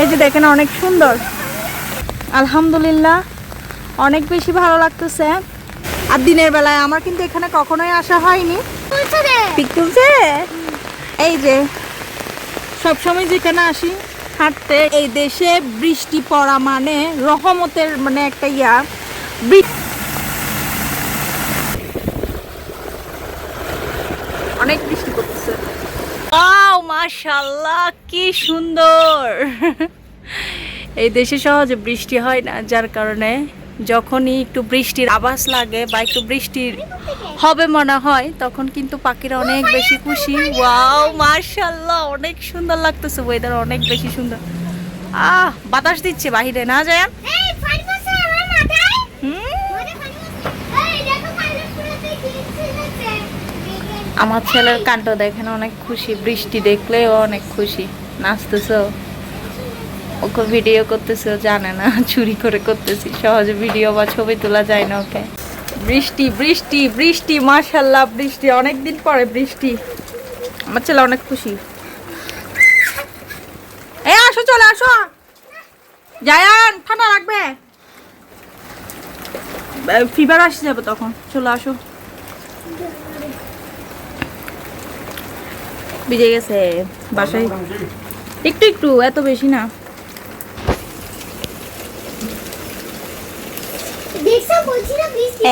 এই যে দেখেন, অনেক সুন্দর। আলহামদুলিল্লাহ, অনেক বেশি ভালো লাগতেছে। আর দিনের বেলায় আমার কিন্তু এখানে কখনোই আসা হয়নি। এই যে, সবসময় যেখানে আসি, হাঁটতে, এই দেশে বৃষ্টি পড়া মানে রহমতের মানে একটা ইয়া। অনেক বৃষ্টি পড়তেছে। ওয়াও, মাশাআল্লাহ, কি সুন্দর। এই দেশে সহজে বৃষ্টি হয় না, যার কারণে যখনই একটু বৃষ্টির আভাস লাগে বা একটু বৃষ্টির হবে মনে হয়, তখন কিন্তু পাখিরা অনেক বেশি খুশি। ওয়াও, মাশাআল্লাহ, অনেক সুন্দর লাগতেছে ওয়েদার অনেক বেশি সুন্দর। আহ, বাতাস দিচ্ছে বাহিরে, না যায় আমার ছেলের কাণ্ড দেখেন, অনেক খুশি। বৃষ্টি দেখলে অনেক খুশি। নাচতেছে। ওকে ভিডিও করতেছে জানে না, চুরি করে করতেছি। সহজে ভিডিও বা ছবি তোলা যায় না ওকে। বৃষ্টি বৃষ্টি বৃষ্টি মাশাল্লাহ বৃষ্টি। অনেক দিন পরে বৃষ্টি। আমার ছেলে অনেক খুশি। এই, আসো, চলে আসো। জায়ান ঠান্ডা লাগবে ফিভার আসে যাবে তখন। চলে আসো। ভিজে গেছে বাসায়। একটু একটু এত বেশি না।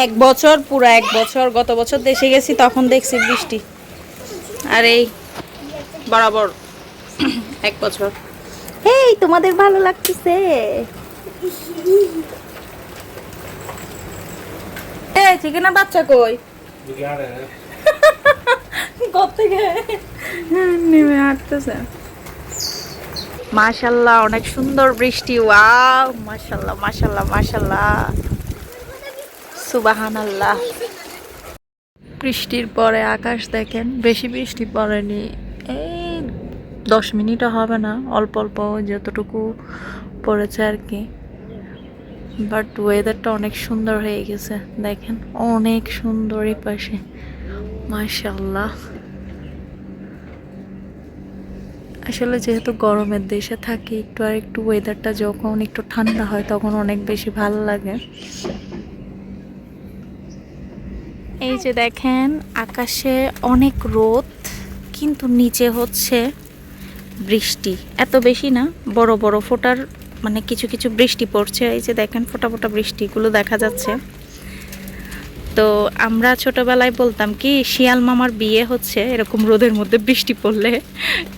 এক বছর পুরো এক বছর গত বছর দেশে গেছি তখন দেখছি বৃষ্টি। আর এই বরাবর এক বছর। এই তোমাদের ভালো লাগতেছে। এ চিকেনের বাচ্চা কই? কোথেকে নেমে হাঁটতেছে। মাশাল্লাহ, অনেক সুন্দর বৃষ্টি। ওয়াও, মাশাল্লাহ মাশাল্লাহ মাশাল্লাহ। সুবাহানাল্লাহ। বৃষ্টির পরে আকাশ দেখেন, বেশি বৃষ্টি পড়েনি। এই দশ মিনিটও হবে না, অল্প অল্প যতটুকু পড়েছে আর কি। বাট ওয়েদারটা অনেক সুন্দর হয়ে গেছে, দেখেন, অনেক সুন্দর এই পাশে। মাশাল্লাহ আসলে যেহেতু গরমের দেশে থাকি, একটু আর একটু ওয়েদারটা যখন একটু ঠান্ডা হয়, তখন অনেক বেশি ভালো লাগে। এই যে দেখেন, আকাশে অনেক রোদ, কিন্তু নিচে হচ্ছে বৃষ্টি। এত বেশি না, বড় বড় ফোটার মানে কিছু কিছু বৃষ্টি পড়ছে। এই যে দেখেন, ফোটা ফোটা বৃষ্টিগুলো দেখা যাচ্ছে। তো আমরা ছোটবেলায় বলতাম কি, শিয়াল মামার বিয়ে হচ্ছে, এরকম রোদের মধ্যে বৃষ্টি পড়লে।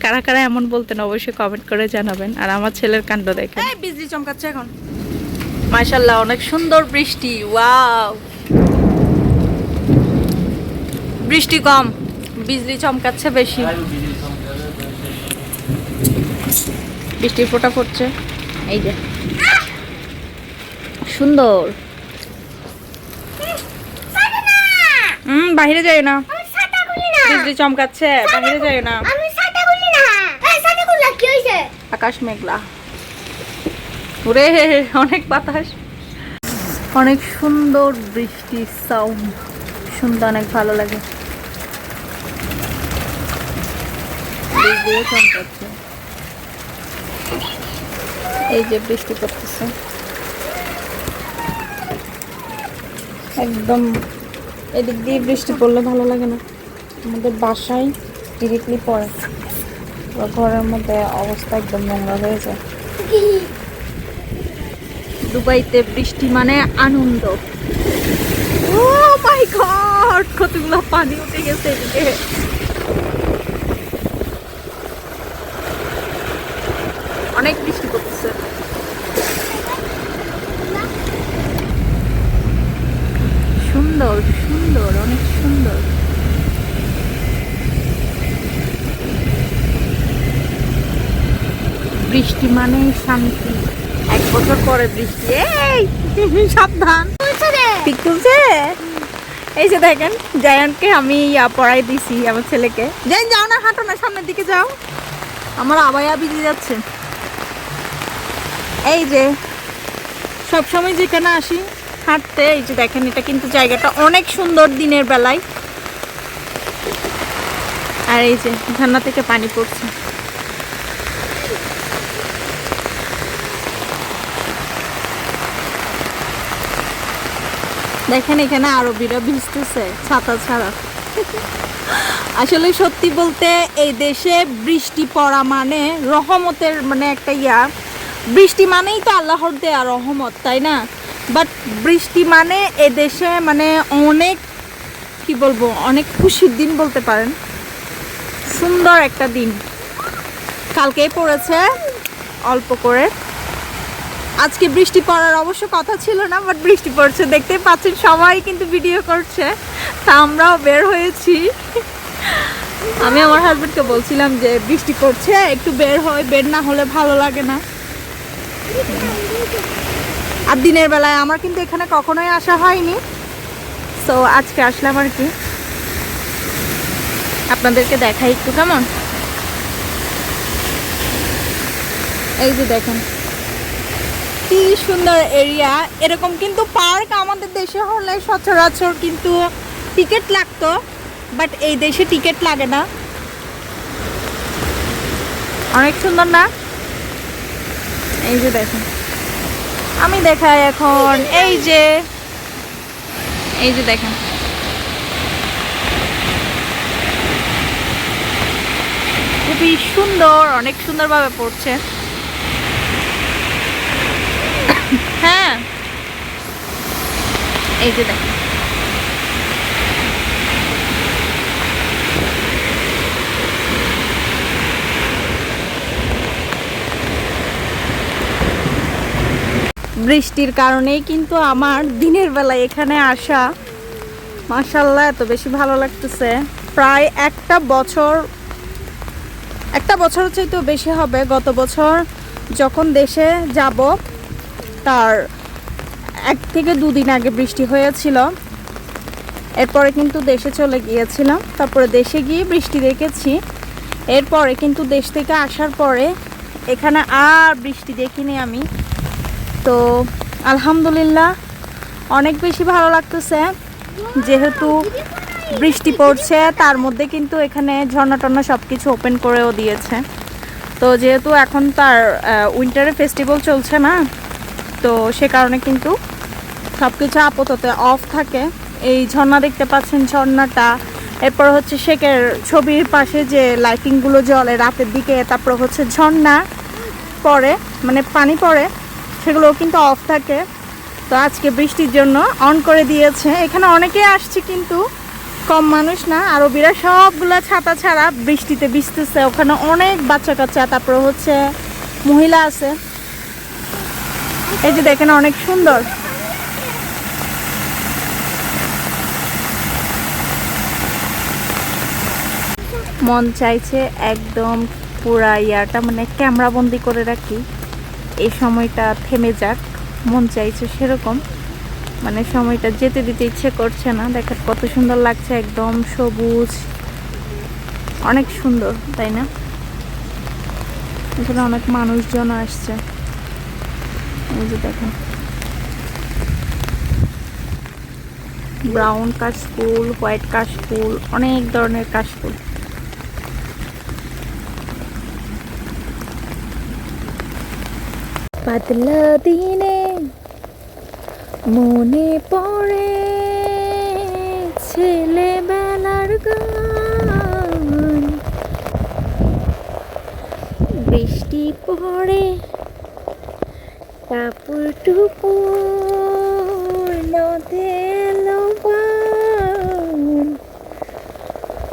কারা কারা এমন বলতেন অবশ্যই কমেন্ট করে জানাবেন। আর আমার ছেলের কাণ্ড দেখেন। বিজলি চমকাচ্ছে এখন। মাশাল্লাহ অনেক সুন্দর বৃষ্টি। ওয়াও। বৃষ্টি কম, বিজলি চমকাচ্ছে বেশি। বৃষ্টির ফোঁটা পড়ছে। এই যে। সুন্দর। হুম বাইরে যাই না। বিজলি চমকাচ্ছে বাইরে যাই না। আকাশ মেঘলা। ওরে অনেক বাতাস। অনেক সুন্দর বৃষ্টি সাউন্ড শুনতে অনেক ভালো লাগে। চমকাচ্ছে। এই যে বৃষ্টি পড়তেছে। একদম এদিক দিয়ে বৃষ্টি পড়লে ভালো লাগে না। আমাদের বাসায় ডিরেক্টলি পড়ে। ঘরের মধ্যে অবস্থা একদম নোংরা হয়ে যায়। দুবাইতে বৃষ্টি মানে আনন্দ। ও মাই গড কতগুলো পানি উঠে গেছে এদিকে। অনেক বৃষ্টি পড়তেছে সুন্দর সুন্দর অনেক সুন্দর বৃষ্টি মানে শান্তি। এক বছর পরে বৃষ্টি, এই, সাবধান। এই যে দেখেন, জায়ানকে আমি পড়াই দিছি আমার ছেলেকে। যাই যাও না, হাঁটো না, সামনের দিকে যাও। আমার আবায়া ভিজে যাচ্ছে। এই যে, সবসময় যেখানে আসি, হাঁটতে, এই যে দেখেন, এটা কিন্তু জায়গাটা অনেক সুন্দর দিনের বেলায়। আর এই যে, ঝর্ণা থেকে পানি পড়ছে। দেখেন এখানে আরবিরা ভিজতেছে, ছাতা ছাড়া। আসলে সত্যি বলতে এই দেশে বৃষ্টি পড়া মানে রহমতের মানে একটা ইয়া। বৃষ্টি মানেই তো আল্লাহর দেয়া রহমত, তাই না? বাট বৃষ্টি মানে এ দেশে মানে অনেক, কি বলব, অনেক খুশির দিন বলতে পারেন। সুন্দর একটা দিন। কালকেই পড়েছে, অল্প করে। আজকে বৃষ্টি পড়ার অবশ্য কথা ছিল না বাট বৃষ্টি পড়ছে। দেখতেই পাচ্ছেন, সবাই কিন্তু ভিডিও করছে। তা আমরাও বের হয়েছি। আমি আমার হাজবেন্ডকে বলছিলাম যে, বৃষ্টি পড়ছে, একটু বের হয়, বের না হলে ভালো লাগে না। আর দিনের বেলায় আমার কিন্তু এখানে কখনোই আসা হয়নি। তো আজকে আসলাম আর কি। আপনাদেরকে দেখাই একটু, কেমন? এই যে দেখেন। কি সুন্দর এরিয়া এরকম কিন্তু পার্ক আমাদের দেশে হলে সচরাচর কিন্তু টিকিট লাগতো বাট এই দেশে টিকিট লাগে না। অনেক সুন্দর না? এই যে দেখেন। আমি দেখাই এখন, এই যে এই যে দেখেন। খুবই সুন্দর, অনেক সুন্দরভাবে পড়ছে। হ্যাঁ। এই যে বৃষ্টির কারণেই কিন্তু আমার দিনের বেলায় এখানে আসা মাশাল্লাহ এত বেশি ভালো লাগতেছে। প্রায় একটা বছর একটা বছর চাইতেও বেশি হবে। গত বছর যখন দেশে যাব তার এক থেকে দুদিন আগে বৃষ্টি হয়েছিল। এরপরে কিন্তু দেশে চলে গিয়েছিলাম তারপরে দেশে গিয়ে বৃষ্টি দেখেছি। এরপরে কিন্তু দেশ থেকে আসার পরে এখানে আর বৃষ্টি দেখিনি আমি। তো আলহামদুলিল্লাহ অনেক বেশি ভালো লাগতেছে। যেহেতু বৃষ্টি পড়ছে, তার মধ্যে কিন্তু এখানে ঝর্ণা টর্ণা সব কিছু ওপেন করেও দিয়েছে। তো যেহেতু এখন তার উইন্টারে ফেস্টিভ্যাল চলছে না তো সে কারণে কিন্তু সব কিছু আপাতত অফ থাকে। এই ঝর্ণা দেখতে পাচ্ছেন ঝর্ণাটা। এরপর হচ্ছে শেখের ছবির পাশে যে লাইটিংগুলো জলে রাতের দিকে, তারপর হচ্ছে ঝর্ণা পড়ে মানে পানি পড়ে সেগুলোও কিন্তু অফ থাকে। তো আজকে বৃষ্টির জন্য অন করে দিয়েছে। এখানে অনেকেই আসছে কিন্তু কম মানুষ না, আরবিরা সবগুলা ছাতা ছাড়া বৃষ্টিতে ভিজতেছে। ওখানে অনেক বাচ্চা কাচ্চা তারপর হচ্ছে মহিলা আছে। এই যে দেখেন, অনেক সুন্দর। মন চাইছে একদম পুরা ইয়াটা মানে ক্যামেরা বন্দি করে রাখি। এই সময়টা থেমে যাক, মন চাইছে সেরকম। মানে সময়টা যেতে দিতে ইচ্ছে করছে না। দেখার কত সুন্দর লাগছে, একদম সবুজ। অনেক সুন্দর, তাই না? এখানে অনেক মানুষজন আসছে। দেখেন ব্রাউন কাশফুল হোয়াইট কাশফুল অনেক ধরনের কাশফুল পাতলা দিনে মনে পড়ে ছেলেবেলার গান। বৃষ্টি পড়ে বান।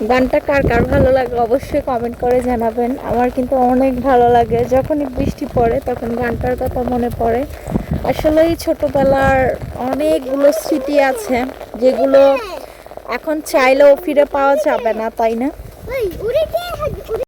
গানটা কার কার ভালো লাগে অবশ্যই কমেন্ট করে জানাবেন। আমার কিন্তু অনেক ভালো লাগে। যখনই বৃষ্টি পড়ে, তখন গানটার কথা মনে পড়ে। আসলে এই ছোটবেলার অনেকগুলো স্মৃতি আছে, যেগুলো এখন চাইলেও ফিরে পাওয়া যাবে না, তাই না?